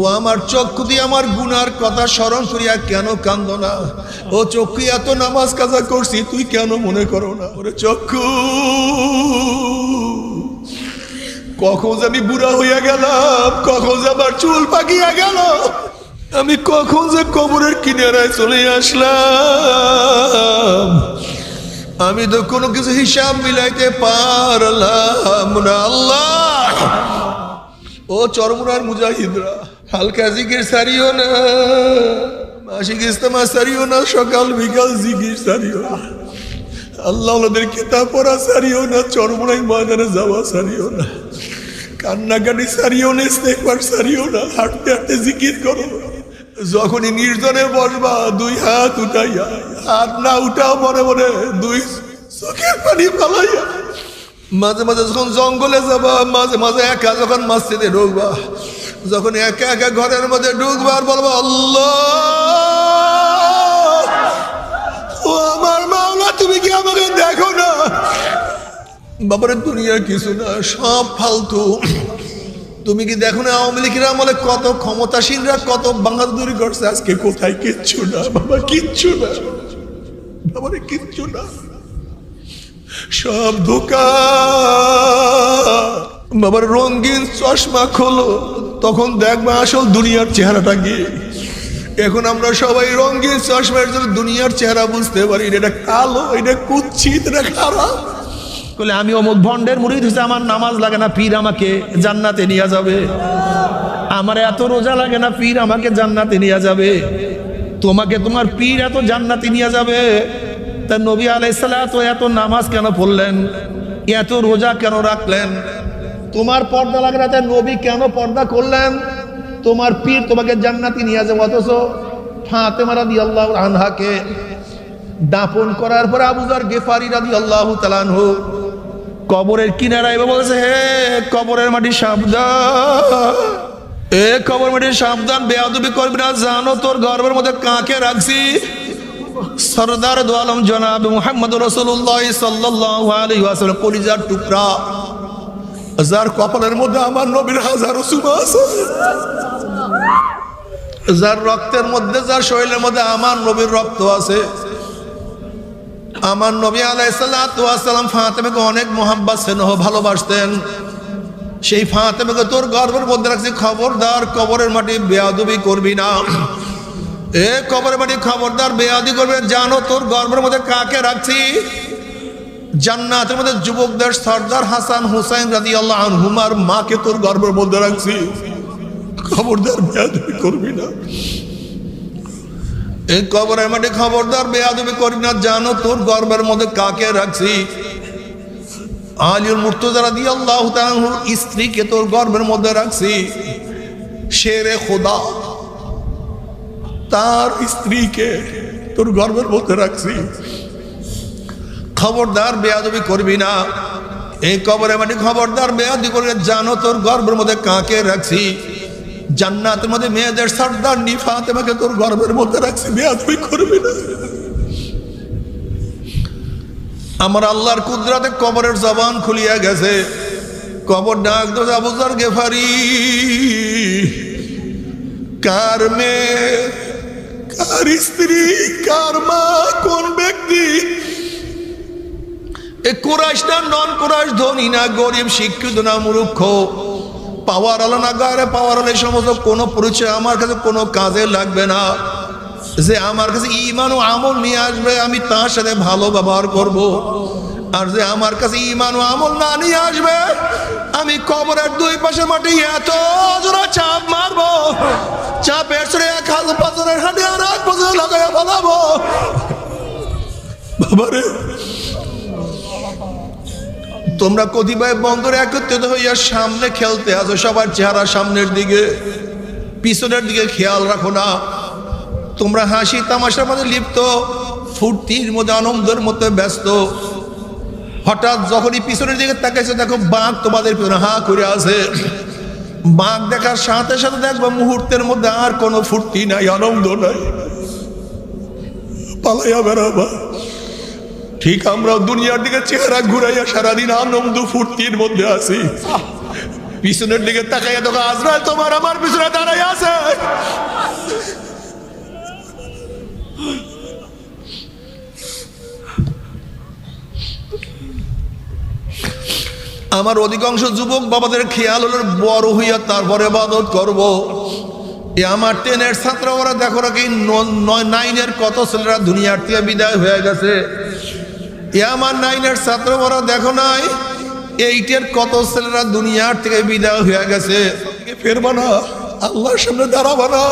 ও আমার চক্ষু দিয়ে আমার গুনার কথা স্মরণ করিয়া কেন কান্দ না? ও চক্ষু, এত নামাজ কাজা করছি, তুই কেন মনে করো না? ওরে চক্ষু। কখন যে আমি বুড়া হইয়া গেলাম, কখন যে আমার চুল পাকিয়া গেল, আমি কখন যে কবরের কিনারায় চলে আসলাম। আমি তো কোনো কিছু হিসাব মিলাইতে পারলাম না, আল্লাহ। ও চরমুনার মুজাহিদরা। হালকা জিকির সারিও না, মাসিক ইস্তেমা সারিও না, সকাল বিকাল জিকির সারিও না। আল্লাহ ওনাদের কিতাব পড়া সারিও না, চরমুনাই ময়দানে যাওয়া সারিও না। কান্নাকাটি সারিও না, ইস্তেকবার সারিও না, হাঁটতে হাঁটতে জিকির করো। যখনই নির্জনে বসবা, দুই হাত উঠাইয়া, হাত না উঠাও মনে মনে, দুই চোখের পানি পালাইয়া মাঝে মাঝে যখন জঙ্গলে যাবা, মাঝে মাঝে একা যখন মসজিদে ঢুকবা যখন একা একা ঘরের মধ্যে ঢুকবা আর বলবা, আল্লাহ, ও আমার মাওলা, তুমি কি আমাকে দেখো না? বাবারে, দুনিয়া কিছু না, সব ফালতু। তুমি কি দেখো না আওয়ামী লীগের আমলে কত ক্ষমতাসীনরা, কত বাংলাদুরি করছে? আজকে কোথায়? কিচ্ছু না, বাবা, কিচ্ছু না। বাবারে, কিচ্ছু না। সব ধোকা। বাবার রঙিন চশমা খোলো। তখন দেখবা আসল দুনিয়ার চেহারাটা কি? এখন আমরা সবাই রঙিন চশমার জন্য দুনিয়ার চেহারা বুঝতে পারি এটা কালো, এটা কুচ্ছিত এটা খারাপ। বলে আমি অমুক ভণ্ডের মুড়ি ধুছে আমার নামাজ লাগে না, পীর আমাকে জান্নাতে নিয়ে যাবে। আমার এত রোজা লাগে না, পীর আমাকে জান্নাতে নিয়ে যাবে। তোমাকে তোমার পীর এত জান্নাতে নিয়ে যাবে। তা নবী আলাইসাল্লাম তো এত নামাজ কেন পড়লেন? এত রোজা কেন রাখলেন? তোমার পর্দা লাগে না নবী কেন পর্দা করলেন? তোমার পীর তোমাকে জান্নাতি নিয়ে যাবে অথচ ফাতেমা রাদি আল্লাহ আনহাকে দাপন করার পরে আবুজার গেফারি রাদি আল্লাহ তালানহু কবরের কিনারায় এবার বলছে, হে কবরের মাটি সাবধান। এ কবর মাটি সাবধান, বেয়াদবি করবি না, জানো তোর গর্বের মধ্যে কাকে রাখছি? সর্দার দোয়ালম জনাব মোহাম্মদ রসুল্লাহ সাল্লাহ আলী ওয়াসাল্লাম, কলিজার টুকরা। যার কপালের মধ্যে আমার নবীর হাজারো আছে। যার রক্তের মধ্যে, যার শরীরের মধ্যে আমার নবীর রক্ত আছে। আমার নবী আলাইসাল্লাম ফাতেমাকে অনেক মোহাম্মদ স্নেহ ভালোবাসতেন। সেই ফাতেমাকে তোর গর্বের মধ্যে রাখছি, খবরদার কবরের মাটি বেয়াদবি করবি না। এ কবরের মাটি খবরদার বেয়াদি করবে, জানো তোর গর্বের মধ্যে কাকে রাখছি? জান্নাতের মধ্যে যুবকদের সর্দার হাসান হুসাইন রাজি আল্লাহ আনহুমার মাকে তোর গর্বের মধ্যে রাখছি। খবরদার বেয়াদবি করবি না। এই কবরের মাঠে খবরদার বেয়াদবি করি না, জানো তোর গর্বের মধ্যে কাকে রাখছি? আলিউল মুর্তজারা দিয়ে আল্লাহ স্ত্রীকে তোর গর্বের মধ্যে রাখছি। শেরে খোদা, তার স্ত্রীকে তোর গর্বের মধ্যে রাখছি। খবরদার বেয়াদবি করবি না। এই কবরে মানে খবরদার বেয়াদি করে জানো তোর গর্বের মধ্যে কাকে রাখছি? জান্নাতের মধ্যে মেয়েদের সর্দার নিফা তোমাকে তোর গর্বের মধ্যে রাখছি, বেয়াদবি করবি না। আমার আল্লাহর কুদরাতে কবরের জবান খুলিয়া গেছে। কবর ডাক দোষ আবুজার গেফারি। কার মেয়ে, কার স্ত্রী, কার মা, কোন ব্যক্তি? এ নন গরিব, শিক্ষিত না পাওয়ার পাওয়ার সমস্ত কোনো পরিচয় আমার কাছে কোনো কাজে লাগবে না। যে আমার কাছে ইমান ও আমল নিয়ে আসবে, আমি তার সাথে ভালো ব্যবহার করব। আর যে আমার কাছে ইমান ও আমল না নিয়ে আসবে, আমি কবরের দুই পাশে মাটি এত চাপ মারবো। চাপের সরে এক হাত পাথরের হাঁটি আর এক লাগাইয়া ফেলাবো। বাবারে তোমরা কতিপয় বন্দরে একত্রিত হইয়া সামনে খেলতে আছো, সবার চেহারা সামনের দিকে, পিছনের দিকে খেয়াল রাখো না। তোমরা হাসি তামাশার মধ্যে লিপ্ত, ফুর্তির মধ্যে আনন্দের মধ্যে ব্যস্ত। হঠাৎ যখনই পিছনের দিকে তাকাইছে, দেখো বাঘ তোমাদের পিছনে হা করে আছে। বাঘ দেখার সাথে সাথে দেখব মুহূর্তের মধ্যে আর কোনো ফুর্তি নাই, আনন্দ নাই। পালাইয়া বেড়াবা। ঠিক আমরা দুনিয়ার দিকে চেহারা ঘুরাইয়া সারাদিন আনন্দ ফুর্তির মধ্যে আছি। পিছনের দিকে তাকাইয়া দেখো, আজরাইল তোমার আমার পিছনে দাঁড়াই আছে। আমার অধিকাংশ যুবক বাবাদের খেয়াল হলো বড় হইয়া তারপরে বাদত করব। এ আমার টেনের ছাত্র ওরা দেখো নাকি নাইনের কত ছেলেরা দুনিয়ার থেকে বিদায় হয়ে গেছে। এ আমার নাইনের ছাত্র বড় দেখো নাই, এইটের কত ছেলেরা দুনিয়ার থেকে বিদায় হয়ে গেছে। ফেরবা না? আল্লাহর সামনে দাঁড়াবা না?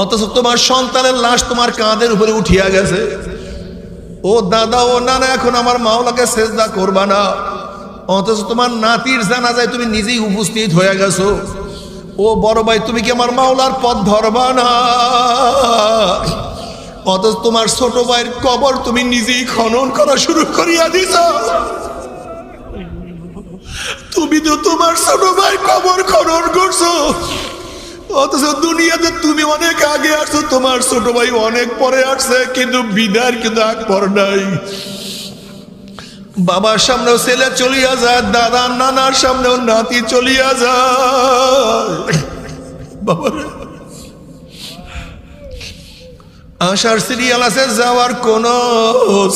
অথচ তোমার সন্তানের লাশ তোমার কাঁধের উপরে উঠিয়া গেছে। ও দাদা, ও নানা, এখন আমার মাওলাকে সেজদা করবা না। অথচ তোমার নাতির জানাজায় তুমি নিজেই উপস্থিত হয়ে গেছো। ও বড় ভাই, তুমি কি আমার মাওলার পথ ধরবা না? অথচ তোমার ছোট ভাইয়ের কবর তুমি নিজেই খনন করা শুরু করিয়া দিছ। তুমি তো তোমার ছোট ভাই কবর খনন করছ। অথচ দুনিয়াতে তুমি অনেক আগে আসছো, তোমার ছোট ভাই অনেক পরে আসছে, কিন্তু বিদার কিন্তু আগ পর নাই। বাবার সামনেও ছেলে চলিয়া যায় দাদা নানার সামনেও নাতি চলিয়া যায়। বাবার। আসার সিরিয়াল আছে, যাওয়ার কোন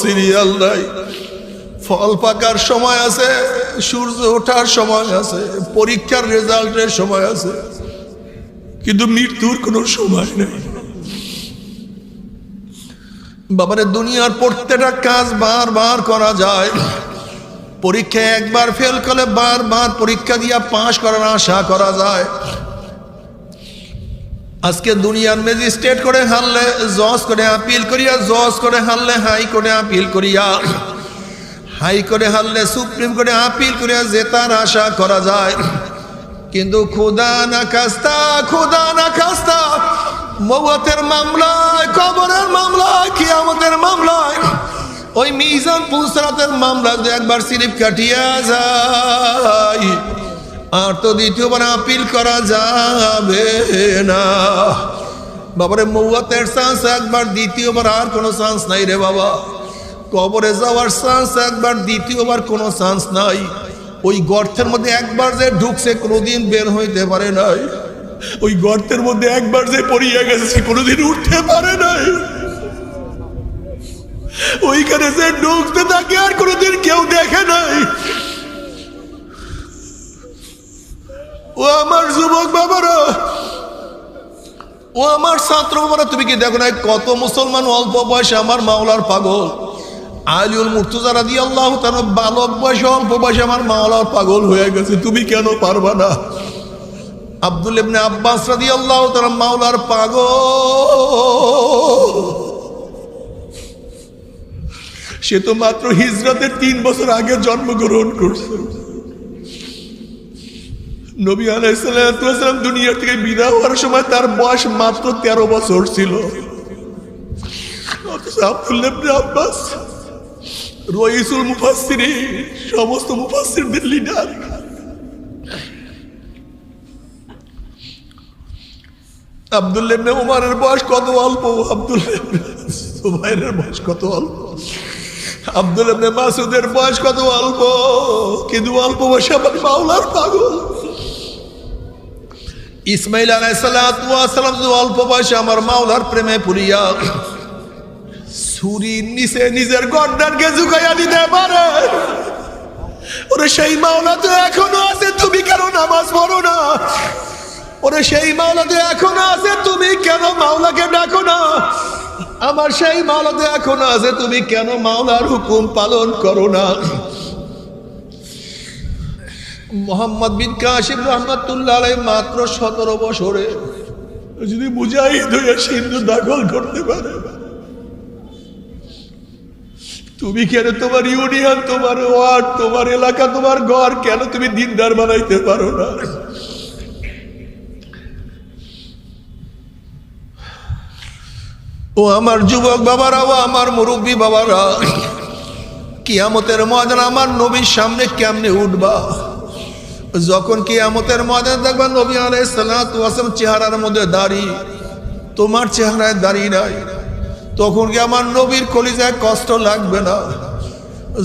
সিরিয়াল নাই। ফল পাকার সময় আছে, সূর্য ওঠার সময় আছে, পরীক্ষার রেজাল্টের সময় আছে, কিন্তু মৃত্যুর কোনো সময় নেই। বাবারে, দুনিয়ার প্রত্যেকটা কাজ বারবার করা যায়। পরীক্ষায় একবার ফেল করলে বারবার পরীক্ষা দিয়া পাশ করার আশা করা যায়। আজকে দুনিয়ার ম্যাজিস্ট্রেট করে হারলে, জজ করে আপিল করিয়া, জজ করে হারলে, হাই করে আপিল করিয়া। হাই করে হারলে, সুপ্রিম কোর্টে আপিল করিয়া জেতার আশা করা যায়। কিন্তু খুদা না খাস্তা, খুদা না খাস্তা মৌয়াতের মামলায়, কবরের মামলায়, কিয়ামতের মামলায়, ওই মিজান পুসরাতের মামলা একবার সিলিপ কাটিয়া যায়। আর তো দ্বিতীয়বার আপিল করা যাবে না। বাবারে মৌয়াতের চান্স একবার দ্বিতীয়বার আর কোনো চান্স নাই রে বাবা। কবরে যাওয়ার চান্স একবার দ্বিতীয়বার কোনো চান্স নাই। ওই গর্তের মধ্যে একবার যে ঢুকছে, কোনোদিন বের হইতে পারে নাই। ওই গর্তের মধ্যে একবার যে পড়িয়া গেছে, সে কোনোদিন উঠতে পারে নাই। ওইখানে যে ঢুকতে থাকে, আর কোনোদিন কেউ দেখে নাই। ও আমার যুবক বাবারা, ও আমার ছাত্র বাবারা, তুমি কি দেখো না কত মুসলমান অল্প বয়সে আমার মাওলার পাগল? আলিউল মুর্তুজা রাদি আল্লাহ তার বালক বয়সে, অল্প বয়সে আমার মাওলার পাগল হয়ে গেছে, তুমি কেন পারবা না? আব্দুল ইবনে আব্বাস রাদি আল্লাহ তার মাওলার পাগল। সে তো মাত্র হিজরতের তিন বছর আগে জন্মগ্রহণ করছে। নবী আলাইসালাম দুনিয়া থেকে বিদায় হওয়ার সময় তার বয়স মাত্র তেরো বছর ছিল। আব্বাস, রইসুল মুফাসসিরি সমস্ত মুফাসসিরদের লিডার আব্দুল্লাহ ইবনে উমারের বয়স কত অল্প? সুবাইরের বয়স কত অল্প? আব্দুল ইবনে মাসুদের বয়স কত অল্প? কিন্তু অল্প বয়সে আমার মাওলার পাগল। ইসমাইল আলাইসালাম অল্প বয়সে আমার মাওলার প্রেমে পুরিয়া ছুরির নিচে নিজের গর্দানকে ঝুঁকাইয়া দিতে পারে। ওরে সেই মাওলা তো এখনও আছে, তুমি কেন নামাজ পড়ো না? ওরে সেই মাওলা তো এখনও আছে, তুমি কেন মাওলাকে ডাকো না? আমার সেই মাওলা তো এখনও আছে, তুমি কেন মাওলার হুকুম পালন করো না? মোহাম্মদ বিন কাশিম রহমতুল্লাহ আলাই মাত্র সতেরো বছরে যদি মুজাহিদ হয়ে সিন্ধু দাখল করতে পারে। তুমি কেন তোমার ইউনিয়ন, তোমার ওয়ার্ড, তোমার এলাকা, তোমার ঘর কেন তুমি দিনদার বানাইতে পারো না? ও আমার যুবক বাবারা, ও আমার মুরব্বী বাবারা, কিয়ামতের ময়দান আমার নবীর সামনে কেমনে উঠবা? যখন কিয়ামতের ময়দান দেখবেন নবী ওয়াসালাম চেহারার মধ্যে দাড়ি, তোমার চেহারায় দাড়ি নাই। তখন কি আমার নবীর কলিজায় কষ্ট লাগবে না?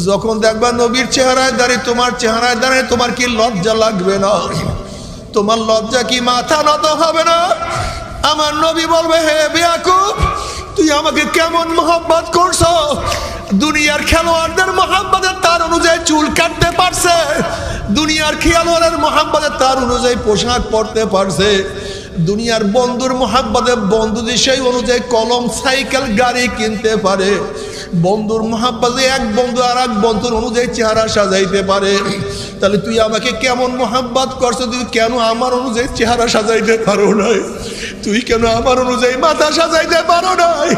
যখন দেখবা নবীর চেহারায় দাঁড়িয়ে তোমার চেহারায় দাঁড়িয়ে তোমার কি লজ্জা লাগবে না? তোমার লজ্জা কি মাথা নত হবে না? আমার নবী বলবে, হে বেয়াকুব তুই আমাকে কেমন মোহাম্মত করছ? দুনিয়ার খেলোয়াড়দের মোহাম্মদের তার অনুযায়ী চুল কাটতে পারছে। দুনিয়ার খেলোয়াড়ের মোহাম্মদের তার অনুযায়ী পোশাক পরতে পারছে। দুনিয়ার বন্ধুর মোহাম্মদের বন্ধুদের সেই অনুযায়ী কলম, সাইকেল, গাড়ি কিনতে পারে। বন্ধুর মোহাম্মদে এক বন্ধু আর এক বন্ধুর অনুযায়ী চেহারা সাজাইতে পারে। তাহলে তুই আমাকে কেমন মোহাম্মত করছ? তুই কেন আমার অনুযায়ী চেহারা সাজাইতে পারো নাই? তুই কেন আমার অনুযায়ী মাথা সাজাইতে পারো নাই?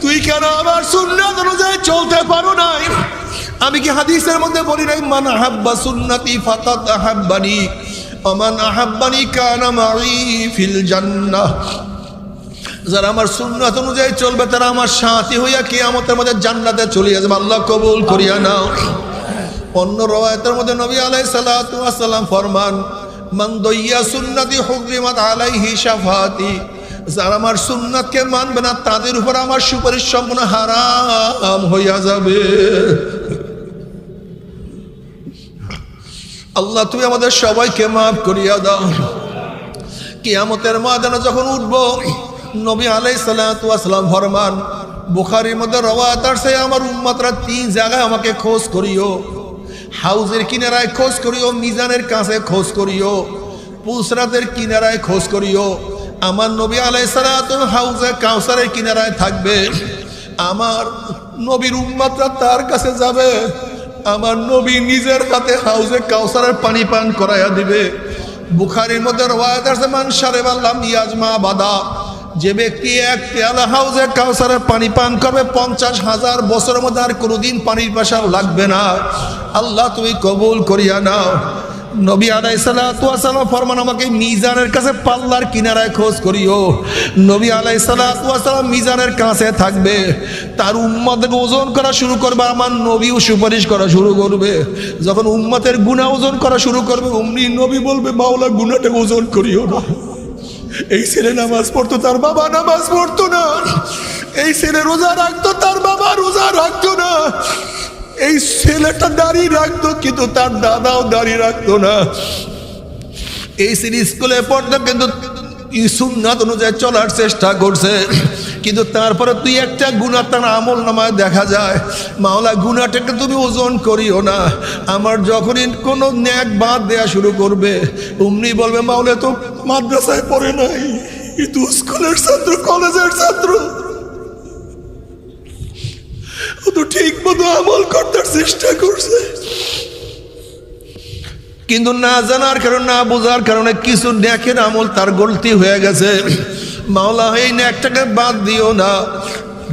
তুই কেন আমার সুন্নাত অনুযায়ী চলতে পারো নাই? আমি কি হাদিসের মধ্যে বলি নাই, মান আহাব্বা সুন্নতি ফাকাত আহাব্বানি অমান আহাব্বানি কানা মাই ফিল জান্নাহ। যারা আমার সুন্নাত অনুযায়ী চলবে, তারা আমার সাথী হইয়া কিয়ামতের মধ্যে জান্নাতে চলে যাবে আল্লাহ কবুল করিয়া নাও। অন্য রওয়ায়তের মধ্যে নবী আলাই সাল্লাম ফরমান, মান দইয়া সুন্নতি হুকরিমাত আলাইহি শাফাতি। যারা আমার সুন্নাতকে মানবে না, তাদের উপর আমার সুপারিশ সম্পূর্ণ হারাম হইয়া যাবে। আল্লাহ, তুমি আমাদের সবাইকে মাফ করিয়া দাও। কিয়ামতের ময়দানে যখন উঠব, নবী আলাই সালাম ফরমান, বুখারির মধ্যে রওয়াত আসছে আমার উম্মাতরা তিন জায়গায় আমাকে খোঁজ করিও। হাউজের কিনারায় খোঁজ করিও, মিজানের কাছে খোঁজ করিও। পুসরাতের কিনারায় খোঁজ করিও। আমার নবী আলাই সালাম হাউজে কাউসারের কিনারায় থাকবে। আমার নবীর উম্মাতরা তার কাছে যাবে। আমার নবী নিজের হাতে হাউজে কাউসারের পানি পান করাইয়া দিবে। বুখারির মধ্যে রওয়ায়াত আছে, মান সারে বাল্লাম ইয়াজমা বাদা। যে ব্যক্তি এক পেয়ালা হাউজে কাউসারের পানি পান করবে, পঞ্চাশ হাজার বছরের মধ্যে আর কোনোদিন পানির পাশা লাগবে না। আল্লাহ তুমি কবুল করিয়া নাও। নবী আলাই সালাম ফরমান, আমাকে মিজানের কাছে পাল্লার কিনারায় খোঁজ করিও। নবী আলাই সালাম মিজানের কাছে থাকবে। তার উম্মতকে ওজন করা শুরু করবে, আমার নবীও সুপারিশ করা শুরু করবে। যখন উম্মতের গুণা ওজন করা শুরু করবে, অমনি নবী বলবে, মাওলা গুণাটাকে ওজন করিও না। এই ছেলে নামাজ পড়তো, তার বাবা নামাজ পড়তো না। এই ছেলে রোজা রাখতো, তার বাবা রোজা রাখতো না। এই ছেলেটা দাঁড়িয়ে রাখতো, কিন্তু তার দাদাও দাঁড়িয়ে রাখতো না। এই ছেলে স্কুলে পড়তো, কিন্তু সুন্নাত অনুযায়ী চলার চেষ্টা করছে। কিন্তু তারপরে তুই একটা গুণা তার আমল নামায় দেখা যায়, মাওলা গুণাটাকে তুমি ওজন করিও না। আমার যখনই কোনো ন্যাক বাদ দেয়া শুরু করবে অমনি বলবে, মাওলা তো মাদ্রাসায় পড়ে নাই কিন্তু স্কুলের ছাত্র, কলেজের ছাত্র। তো ঠিক মতো আমল করতে চেষ্টা করছে। কিন্তু না জানার কারণে, না বোঝার কারণে কিছু ন্যাকের আমল তার গলতি হয়ে গেছে। মাওলা, এই ন্যাকটাকে বাদ দিও না।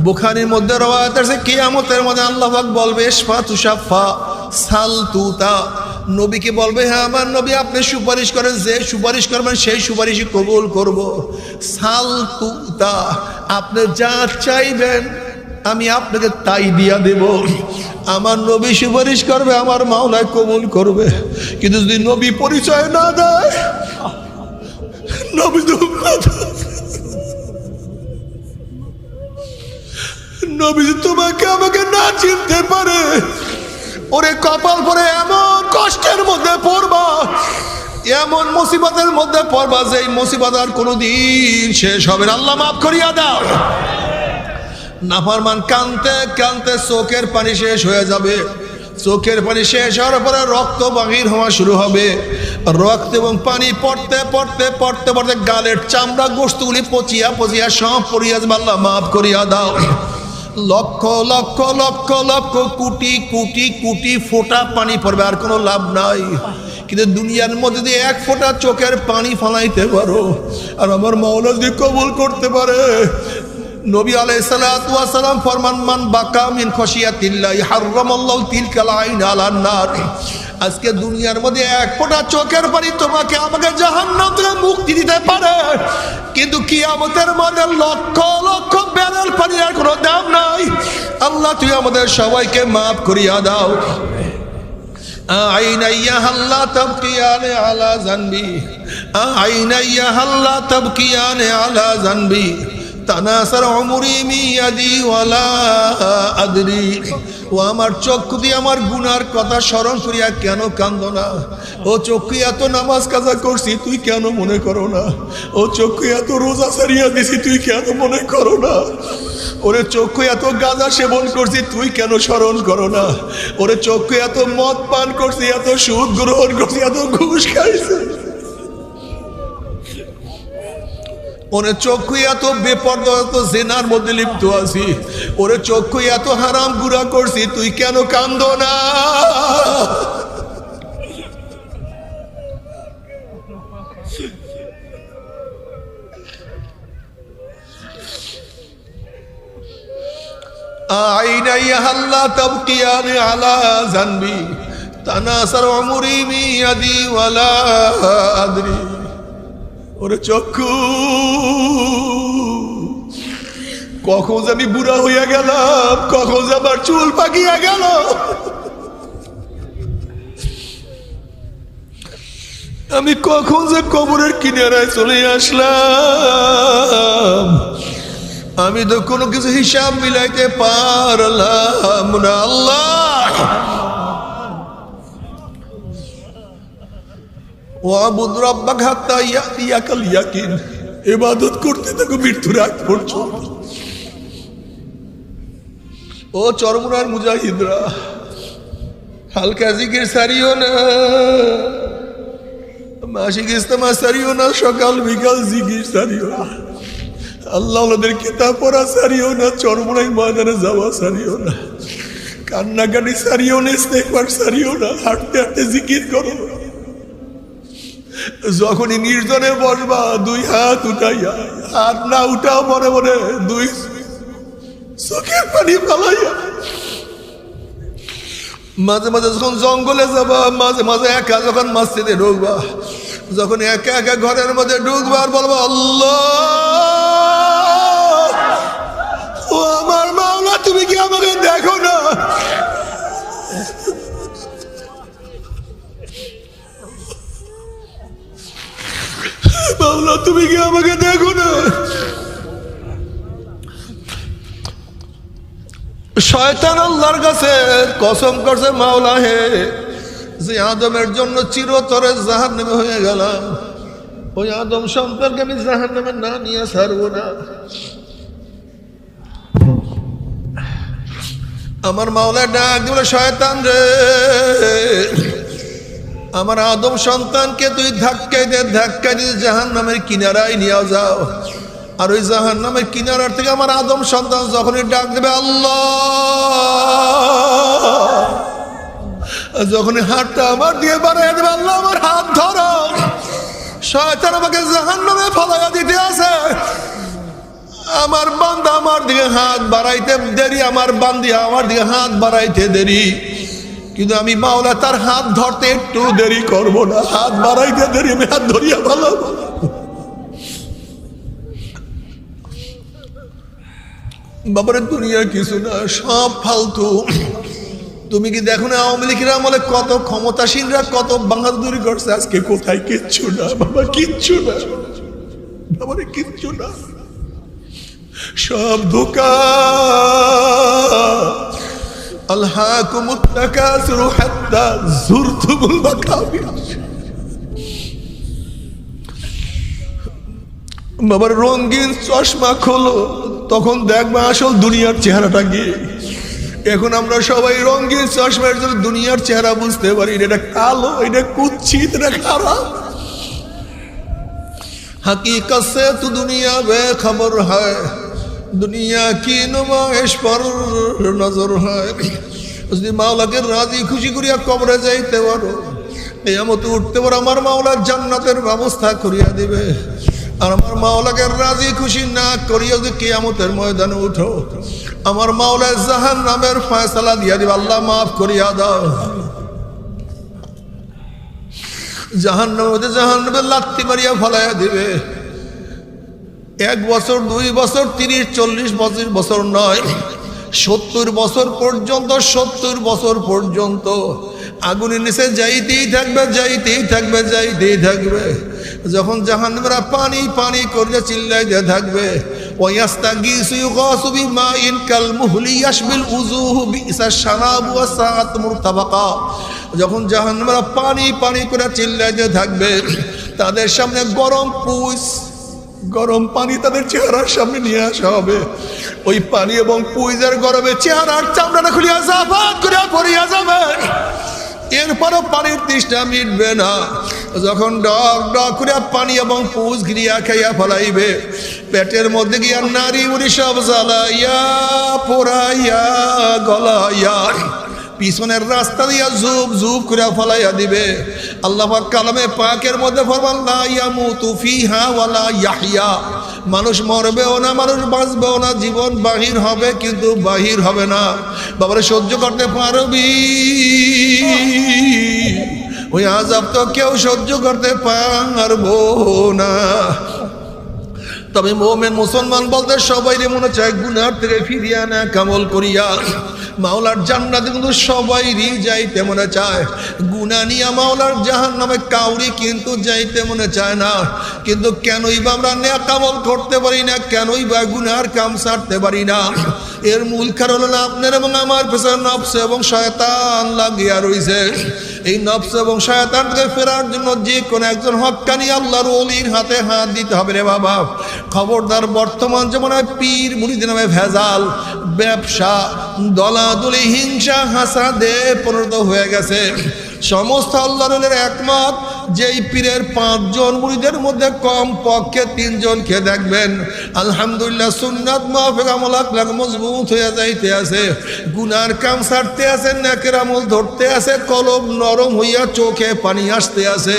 বুখারির মধ্যে রওয়ায়াত আছে, কিয়ামতের মধ্যে আল্লাহ বলবে ইসফা তুষাফা সাল তুতা। নবীকে বলবে হ্যাঁ আমার নবী, আপনি সুপারিশ করেন, যে সুপারিশ করবেন, সেই সুপারিশই কবুল করব। সাল তুতা, আপনি যা চাইবেন আমি আপনাকে তাই দিয়া দেব। আমার নবী সুপারিশ করবে, আমার মাওলায় কবুল করবে। কিন্তু যদি নবী পরিচয় না দেয়, নবী নবী তোমাকে আমাকে না চিনতে পারে, ওরে কপাল পরে এমন কষ্টের মধ্যে পড়বা, এমন মুসিবতের মধ্যে পড়বা যে এই মুসিবত আর কোনোদিন শেষ হবে আল্লাহ মাফ করিয়া দাও। নাফরমান কানতে কানতে চোখের পানি শেষ হয়ে যাবে। চোখের পানি শেষ হওয়ার পরে রক্ত বাহির হওয়া শুরু হবে। রক্ত এবং পানি পড়তে পড়তে পড়তে পড়তে গালের চামড়া গোস্তগুলি পচিয়া পচিয়া সব পড়িয়া আল্লাহ মাফ করিয়া দাও। লক্ষ লক্ষ লক্ষ লক্ষ, কোটি কোটি কোটি ফোঁটা পানি পড়বে, আর কোনো লাভ নাই। কিন্তু দুনিয়ার মধ্যে দিয়ে এক ফোঁটা চোখের পানি ফালাইতে পারো, আর আমার মাওলা যদি কবুল করতে পারে নবী আলাইসালাম ফরমান, মান বাকা মিন খসিয়াতিল্লাহ হার্রমল্লাহ তিলকাল আইন আলান্নার আজকে দুনিয়ার মধ্যে এক ফোঁটা চোখের পানি তোমাকে আমাকে জাহান্নাম থেকে মুক্তি দিতে পারে। কিন্তু কি কিয়ামতের মধ্যে লক্ষ লক্ষ ব্যারেল পানি আর কোনো দাম নাই। আল্লাহ তুই আমাদের সবাইকে মাফ করিয়া দাও। আইনাইয়া হাল্লা তবকিয়ানে আলা জানবি। আইনাইয়া হাল্লা তবকিয়ানে আলা জানবি। তানাসার অমরি মিয়াদি ওয়ালা ও আমার চক্ষু দিয়ে আমার গুনার কথা স্মরণ করিয়া কেন কান্দ না? ও চক্ষু এত নামাজ কাজা করছি, তুই কেন মনে করো না? ও চক্ষু এত রোজা সারিয়া দিছি, তুই কেন মনে করো না? ওরে চক্ষু এত গাঁজা সেবন করছি, তুই কেন স্মরণ করো না? ওরে চক্ষু এত মদ পান করছি, এত সুদ গ্রহণ করছি, এত ঘুষ খাইছিস ওরে চক্ষু এত বেপর্দ, এত জেনার মধ্যে লিপ্ত আছি। ওরে চক্ষু এত হারাম গুড়া করছি, তুই কেন কান্দ না? আইনাই হাল্লা তবকিয়ান আলা জানবি তানাসার অমরি মিয়াদি ওয়ালা আদরি। ওরে চক্ষু। কখন যে আমি বুড়া হইয়া গেলাম, কখন যে আমার চুল পাকিয়া গেল। আমি কখন যে কবরের কিনারায় চলে আসলাম। আমি তো কোনো কিছু হিসাব মিলাইতে পারলাম না, আল্লাহ। করতে ও মুজাহিদরা, হালকা জিকির সারিও না। মাসিক ইস্তেমা সারিও না, সকাল বিকাল জিকির সারিও না। আল্লাহ কিতাব পড়া সারিও না চরমুনাই ময়দানে যাওয়া সারিও না। কান্নাকাটি সারিও না সারিও না, হাঁটতে হাঁটতে জিকির করো না। যখনই নির্জনে বসবা, দুই হাত উঠাইয়া, হাত না উঠাও মনে মনে, দুই চোখের পানি ফালাইয়া। মাঝে মাঝে যখন জঙ্গলে যাবা, মাঝে মাঝে একা যখন মসজিদে ঢুকবা, যখন একা একা ঘরের মধ্যে ঢুকবা আর বলবা, আল্লাহ, ও আমার মাওলা, তুমি কি আমাকে দেখো না? মাওলা তুমি কি আমাকে দেখো না। শয়তান আল্লাহর কাছে কসম করছে, মাওলা হে, যে আদমের জন্য চিরতরে জাহান নেমে হয়ে গেলাম। ওই আদম সন্তানকে আমি জাহান নামে না নিয়ে ছাড়বো না। আমার মাওলা ডাক দিল, শয়তান রে। আমার আদম সন্তানকে তুই ধাক্কাই দে ধাক্কাই দিয়ে জাহান নামের কিনারায় নিয়ে যাও। আর ওই জাহান নামের কিনারার থেকে আমার আদম সন্তান যখনই ডাক দেবে, আল্লাহ! যখনই হাতটা আমার দিয়ে বাড়াই দেবে, আল্লাহ, আমার হাত ধরো। শয়তান আমাকে জাহান নামে ফলাইয়া দিতে আছে। আমার বান্দা আমার দিকে হাত বাড়াইতে দেরি, আমার বান্দি আমার দিকে হাত বাড়াইতে দেরি। কিন্তু আমি মাওলা তার হাত ধরতে একটু দেরি করব না। হাত বাড়াইতে দেরি আমি হাত ধরিয়া ভালো। বাবারে দুনিয়া কিছু না, সব ফালতু। তুমি কি দেখো না, আওয়ামী লীগের আমলে কত ক্ষমতাসীনরা, কত বাহাদুরি করছে? আজকে কোথায় কিচ্ছু না, বাবা, কিচ্ছু না। বাবারে, কিচ্ছু না। সব ধোকা। বাবার রঙিন চশমা খোলো, তখন দেখবা আসল দুনিয়ার চেহারাটা গিয়ে এখন আমরা সবাই রঙিন চশমার জন্য দুনিয়ার চেহারা বুঝতে পারি এটা কালো, এটা কুচ্ছিত এটা খারাপ। হাকিকত সে তো দুনিয়া বে খবর হয় দুনিয়া কি নমাশ পর নজর হয়? যদি মাওলাকে রাজি খুশি করিয়া কবরে যাইতে পারো এমত উঠতে পারো আমার মাওলার জান্নাতের ব্যবস্থা করিয়া দিবে। আর আমার মাওলাকে রাজি খুশি না করিয়া যদি কেয়ামতের ময়দানে উঠো, আমার মাওলা জাহান নামের ফয়সালা দিয়া দিবে। আল্লাহ মাফ করিয়া দাও। জাহান্ন জাহান্ন লাত্তি মারিয়া ফলাইয়া দিবে। এক বছর, দুই বছর, তিরিশ, চল্লিশ, পঁচিশ বছর নয়, সত্তর বছর পর্যন্ত, সত্তর বছর পর্যন্ত আগুনের নিচে যাইতেই থাকবে যাইতেই থাকবে যাইতেই থাকবে। যখন জাহান্নামীরা পানি পানি করে চিল্লাইতে থাকবে যখন জাহান্নামীরা পানি পানি করে চিল্লাইতে থাকবে, তাদের সামনে গরম পুষ গরম পানি তাদের চেহারার সামনে নিয়ে আসা হবে। ওই পানি এবং পুইজের গরমে চেহারার চামড়াটা খুলিয়া জাফাত করিয়া পড়িয়া যাবে। এরপরও পানির তৃষ্ণা মিটবে না। যখন ডক ডক করে পানি এবং পুষ গিরিয়া খাইয়া ফলাইবে, পেটের মধ্যে গিয়া নারী উড়ি সব জ্বালাইয়া, পোড়াইয়া, গলাইয়া। পিছনের রাস্তা দিয়া জুব জুব করে ফলাইয়া দিবে। আল্লাহ কালামে পাকের মধ্যে ইয়াহইয়া। মানুষ মরবেও না, মানুষ বাঁচবেও না, জীবন বাহির হবে কিন্তু বাহির হবে না। বাবারে, সহ্য করতে পারবি? ওই আজাব তো কেউ সহ্য করতে পারব না। তবে মোমেন মুসলমান বলতে সবাই মনে চায় গুনার থেকে ফিরিয়া না, কামল করিয়া। মাওলার জান্নাতে কিন্তু সবাইরই যাইতে মনে চায়। গুনা নিয়া মাওলার জাহান নামে কাউরি কিন্তু যাইতে মনে চায় না। কিন্তু কেনই বা আমরা নেয়া কামল করতে পারি না, কেনই বা গুনার কাম সারতে পারি না। এর মূল কারণ হলো আপনার এবং আমার পেছনে নফস এবং শয়তান লাগিয়া রইছে। এই নফস এবং শয়তান থেকে ফেরার জন্য যে কোনো একজন হক্কানি আল্লাহর ওলির হাতে হাত দিতে হবে রে বাবা। খবরদার বর্তমান যেমন পীর মুড়িদের নামে ভেজাল। ব্যবসা দলাদলি হিংসা হাসাদে পরিণত হয়ে গেছে। সমস্ত আল্লাহ একমত যেই পীরের পাঁচজন মুড়িদের মধ্যে কম পক্ষে তিনজনকে দেখবেন। আলহামদুলিল্লাহ সুন্নাত মজবুত হয়ে যাইতে আছে। গুনার কাম ছাড়তে আছে, নাকের আমল ধরতে আছে, কলম নরম হইয়া চোখে পানি আসতে আছে।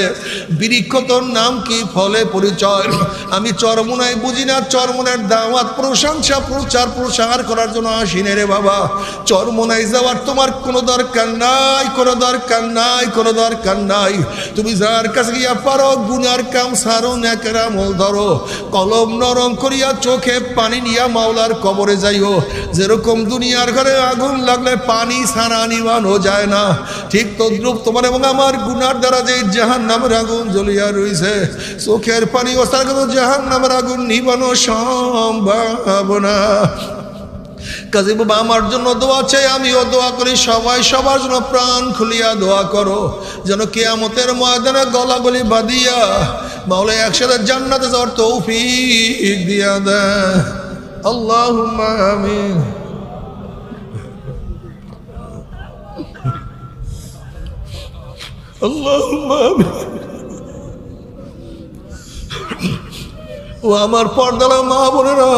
বৃক্ষ তোর নাম কি ফলে পরিচয়? আমি চরমুনায় বুঝি না, চরমুনের দাওয়াত প্রশংসা, প্রচার প্রসার করার জন্য আসিনে রে বাবা। চরমুনায় যাওয়ার তোমার কোনো দরকার নাই, কোনো দরকার নাই, কোনো দরকার নাই। তুমি যার কাছে গিয়া পারো, গুনার কাম সারো নেকের আমল ধরো। কলম নরম করিয়া চোখে পানি নিয়া মাওলার কবরে যাইও। যেরকম দুনিয়ার ঘরে আগুন লাগলে পানি ছাড়া নিবানো যায় না। ঠিক তদ্রুপ তোমার এবং আমার গুনার দ্বারা যে জাহান নামের আগুন জ্বলিয়া রয়েছে চোখের পানি কিন্তু জাহান নামের আগুন নিবানো সম্ভব না। কাজী বাবা আমার জন্য দোয়া চাই আমিও দোয়া করি সবাই সবার জন্য প্রাণ খুলিয়া দোয়া করো যেন কেয়ামতের ময়দানে গলাগলি বাদিয়া মাওলা একসাথে জান্নাতে যাওয়ার তৌফিক দিয়া দেয় আল্লাহ আমিন اللهم آمين ও আমার পর্দালা মা বোনেরা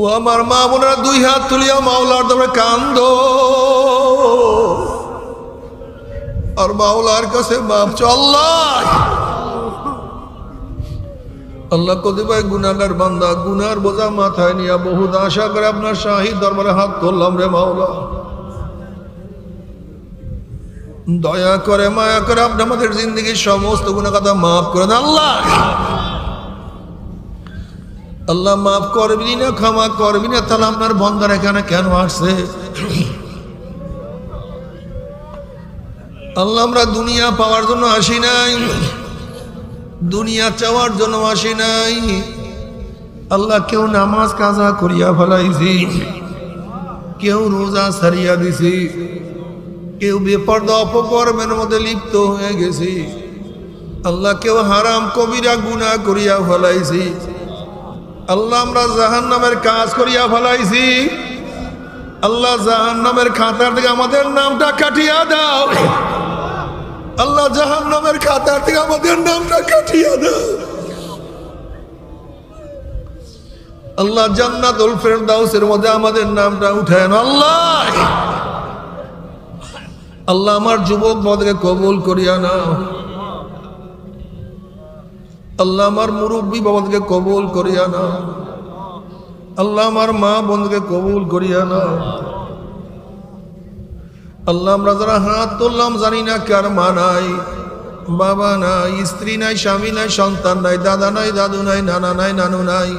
ও আমার মা বোনেরা দুই হাত তুলিয়া মাওলার দমে কান্দ। আর মাওলার কাছে মাপ আল্লাহ। আল্লাহ কতিপয় গুনাগার বান্দা গুনার বোঝা মাথায় নিয়া বহুত আশা করে আপনার শাহী দরবারে হাত তুললাম রে মাওলা। দয়া করে, মায়া করে আপনি আমাদের জিন্দগির সমস্ত গুণা কথা মাফ করে আল্লাহ। আল্লাহ মাফ করবি না, ক্ষমা করবি না, তাহলে আপনার বন্ধার এখানে কেন আসছে? আল্লাহ আমরা দুনিয়া পাওয়ার জন্য আসি নাই। দুনিয়া চাওয়ার জন্য আসি নাই। আল্লাহ কেউ নামাজ কাজা করিয়া ফেলাইছি। কেউ রোজা সারিয়া দিছি। কেউ বেপর্দা অপকর্মের মধ্যে লিপ্ত হয়ে গেছি। আল্লাহ কেউ হারাম কবিরা গুণা করিয়া ফেলাইছি। আল্লাহ, আমরা জাহান নামের কাজ করিয়া ফেলাইছি। আল্লাহ জাহান নামের খাতার থেকে আমাদের নামটা কাটিয়া দাও। আল্লাহ জাহান নামের খাতার থেকে আমাদের নামটা কাটিয়া দাও। আল্লাহ, জান্নাতুল ফেরদাউসের মধ্যে আমাদের নামটা উঠায় আল্লাহ। আল্লাহ, আমার যুবক মদকে কবুল করিয়া নাও। আল্লাহ আমার মুরব্বী বাবাকে কবুল করিয়া নাও আল্লাহ আমার মা বোনকে কবুল করিয়া নাও আল্লাহ আমরা যারা হাত তুললাম জানি না কার মা নাই, বাবা নাই, স্ত্রী নাই, স্বামী নাই, সন্তান নাই, দাদা নাই, দাদু নাই, নানা নাই, নানু নাই।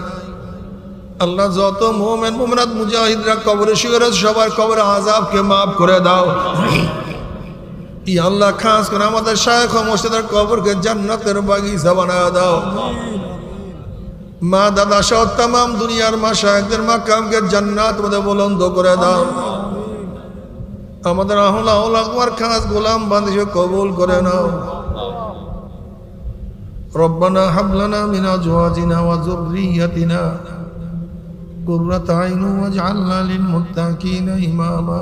আল্লাহ যত মোমেন মোমনাথ মুজাহিদরা কবরে শুয়ে সবার কবরে আজাবকে মাফ করে দাও। ই আল্লাহ খাস করে আমাদের শায়খ কবর কবরকে জান্নাতের বাগিচা বানা দাও। মা দাদা সহ তাম দুনিয়ার মা শায়কদের মা কামকে জান্নাত মধ্যে বলন্দ করে দাও। আমাদের আহলা ওলাকুয়ার খাস গোলাম বান্ধে কবুল করে নাও। রব্বানা হাবলানা মিনা জোয়াজিনা ওয়া জুররিয়াতিনা কুররাত আইনু ওয়া জাআলনা লিল মুত্তাকিনা ইমামা।